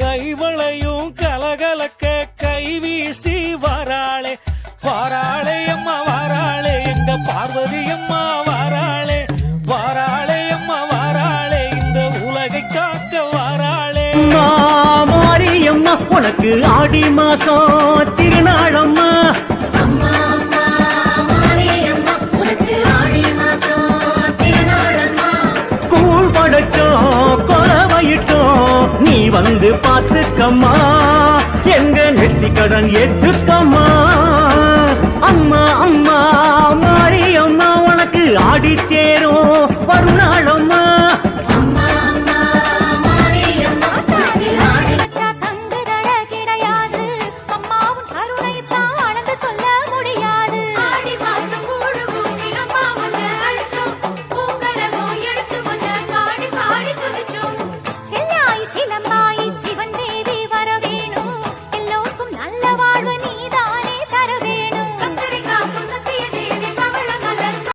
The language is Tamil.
கைவளையும் கலகலக்க கை வீசி வராளே. வாராளே அம்மா வாராளே எங்க பார்வதி அம்மா வாராளே. வாராளே அம்மா வாராளே இந்த உலகை காக்க வாராளே. மாரியம்மா உனக்கு ஆடி மாசம் திருநாளம்மா. நீ வந்து பார்த்துக்கம்மா. எங்க நெத்தி கடன் எடுத்துக்கம்மா